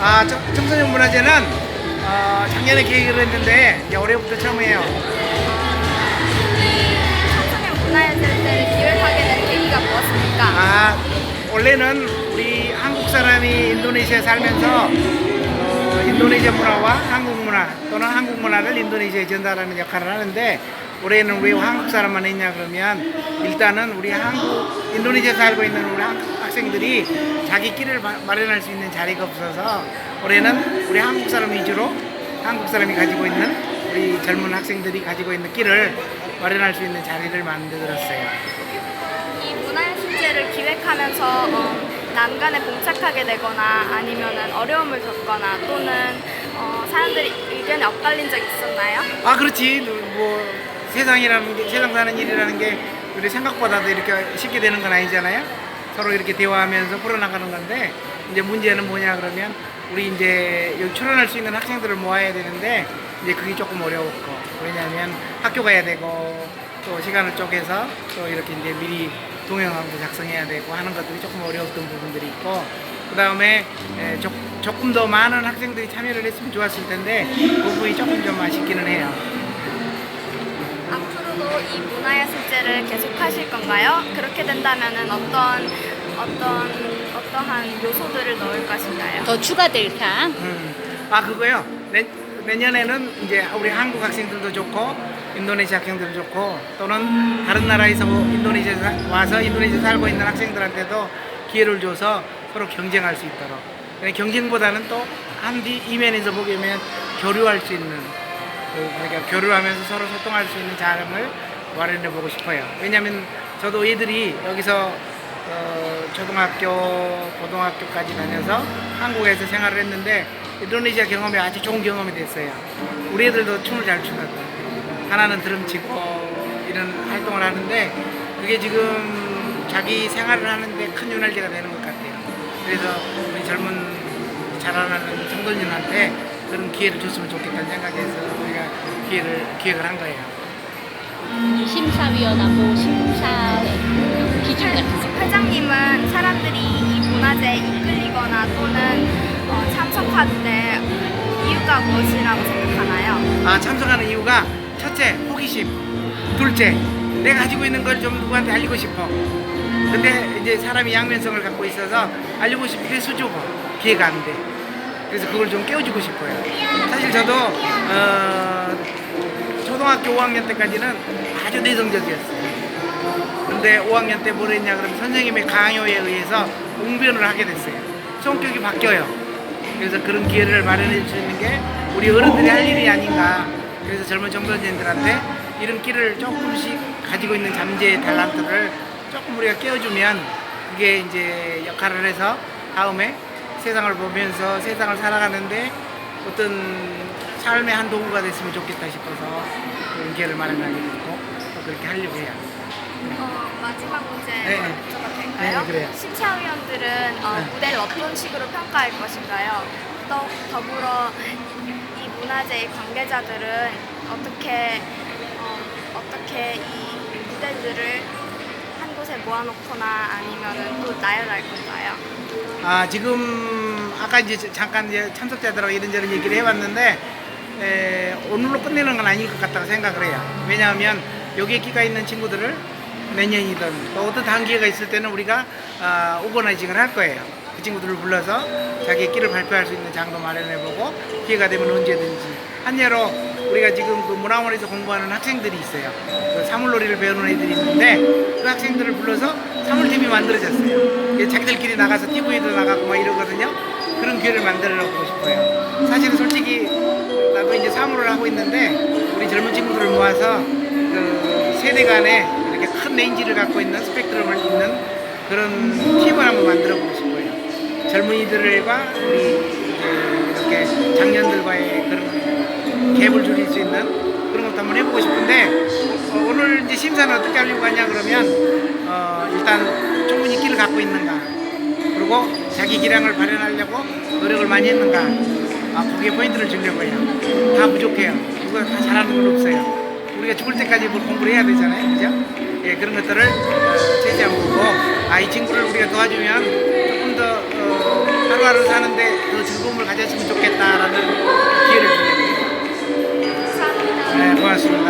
아, 청- 청소년 문화제는 어, 작년에 계획을 했는데 이제 올해부터 처음이에요. 청소년 문화예술제를 기획하게 된 계기가 무엇입니까? 아, 원래는 우리 한국 사람이 인도네시아에 살면서 어, 인도네시아 문화와 한국 문화 또는 한국 문화를 인도네시아에 전달하는 역할을 하는데 올해는 왜 한국 사람 만 했냐 그러면 일단은 우리 한국 인도네시아에 살고 있는 우리 한국 학생들이 자기 길을 마- 마련할 수 있는 자리가 없어서 올해는 우리 한국 사람 위주로 한국 사람이 가지고 있는 우리 젊은 학생들이 가지고 있는 길을 마련할 수 있는 자리를 만들었어요. 이 문화예술제를 기획하면서 어, 난간에 봉착하게 되거나 아니면은 어려움을 겪거나 또는 어, 사람들이 의견이 엇갈린 적 있었나요? 아 그렇지 뭐 세상이라는 게 세상 사는 일이라는 게 우리 생각보다도 이렇게 쉽게 되는 건 아니잖아요 서로 이렇게 대화하면서 풀어나가는 건데 이제 문제는 뭐냐 그러면 우리 이제 여기 출연할 수 있는 학생들을 모아야 되는데 이제 그게 조금 어려웠고 왜냐하면 학교 가야 되고 또 시간을 쪼개서 또 이렇게 이제 미리 동영상도 작성해야 되고 하는 것들이 조금 어려웠던 부분들이 있고 그 다음에 조금 더 많은 학생들이 참여를 했으면 좋았을 텐데 그 부분이 조금 좀 아쉽기는 해요. 이 문화예술제를 계속 하실 건가요? 그렇게 된다면은 어떤 어떤 어떠한 요소들을 넣을 것인가요? 더 추가될 향. 음. 아 그거요. 내, 내년에는 이제 우리 한국 학생들도 좋고 인도네시아 학생들도 좋고 또는 다른 나라에서 인도네시아 사- 와서 인도네시아 살고 있는 학생들한테도 기회를 줘서 서로 경쟁할 수 있도록. 경쟁보다는 또 한뒤 이면에서 보게 되면 교류할 수 있는 그 그러니까 교류하면서 서로 소통할 수 있는 자금을 마련해 보고 싶어요. 왜냐하면 저도 애들이 여기서 어, 초등학교, 고등학교까지 다녀서 한국에서 생활을 했는데 인도네시아 경험이 아주 좋은 경험이 됐어요. 우리 애들도 춤을 잘 추거든. 하나는 드럼 치고 이런 활동을 하는데 그게 지금 자기 생활을 하는데 큰 윤활기가 되는 것 같아요. 그래서 우리 젊은 자라나는 청소년한테 그런 기회를 줬으면 좋겠다는 생각에서 우리가 기회를 기획을 한 거예요. 심사위원하고 심사의 기준 같은 거. 회장님은 사람들이 이 문화제에 이끌리거나 또는 어, 참석하는데 이유가 무엇이라고 생각하나요? 아, 참석하는 이유가 첫째, 호기심. 둘째, 내가 가지고 있는 걸 좀 누구한테 알리고 싶어. 근데 이제 사람이 양면성을 갖고 있어서 알리고 싶은데 수주고 기회가 안 돼. 그래서 그걸 좀 깨워주고 싶어요. 사실 저도 어, 초등학교 5학년 때까지는 아주 내성적이었어요. 근데 5학년 때 뭘 했냐 그러면 선생님의 강요에 의해서 웅변을 하게 됐어요. 성격이 바뀌어요. 그래서 그런 기회를 마련해 있는 게 우리 어른들이 할 일이 아닌가. 그래서 젊은 청소년들한테 이런 길을 조금씩 가지고 있는 잠재의 달란트를 조금 우리가 깨워주면 그게 이제 역할을 해서 다음에 세상을 보면서 세상을 살아가는데 어떤 삶의 한 도구가 됐으면 좋겠다 싶어서 그런 기회를 마련하게 됐고 또 그렇게 하려고 해요. 어, 마지막 문제 네. 여쭤봐도 될까요? 네, 그래요. 심사위원들은 어, 네. 무대를 어떤 식으로 평가할 것인가요? 또 더불어 이 문화제의 관계자들은 어떻게 어, 어떻게 이 무대들을 한 곳에 모아놓거나 아니면은 또 나열할 건가요? 아 지금 아까 이제 잠깐 이제 참석자들하고 이런저런 얘기를 해봤는데 에, 오늘로 끝내는 건 아닐 것 같다고 생각을 해요. 왜냐하면 여기에 끼가 있는 친구들을 내년이든 또 어떤 단기회가 있을 때는 우리가 아, 오거나이징을 할 거예요. 그 친구들을 불러서 자기의 끼를 발표할 수 있는 장도 마련해보고 기회가 되면 언제든지 한 예로 우리가 지금 그 문화원에서 공부하는 학생들이 있어요. 그 사물놀이를 배우는 애들이 있는데 그 학생들을 불러서 사물팀이 만들어졌어요. 자기들끼리 나가서 TV에도 나가고 막 이러거든요. 그런 기회를 만들어 보고 싶어요. 사실은 솔직히 나도 이제 사물을 하고 있는데 우리 젊은 친구들을 모아서 그 세대 간에 이렇게 큰 레인지를 갖고 있는 스펙트럼을 있는 그런 팀을 한번 만들어 보고 싶어요. 젊은이들과 우리 이제 이렇게 장년들과의 그런 갭을 줄일 수 있는 그런 것도 한번 해보고 싶은데 어, 오늘 이제 심사는 어떻게 하려고 하냐 그러면 어, 일단 충분히 끼를 갖고 있는가 그리고 자기 기량을 발현하려고 노력을 많이 했는가 아, 거기에 포인트를 주려고 해요 다 부족해요 누가 다 잘하는 건 없어요 우리가 죽을 때까지 뭘 공부를 해야 되잖아요 그죠? 예, 그런 것들을 어, 제시하고 보고 아, 이 친구를 우리가 도와주면 조금 더 어, 하루하루 사는데 더 즐거움을 가졌으면 좋겠다라는 기회를 드립니다. 감사합니다. 네, 고맙습니다.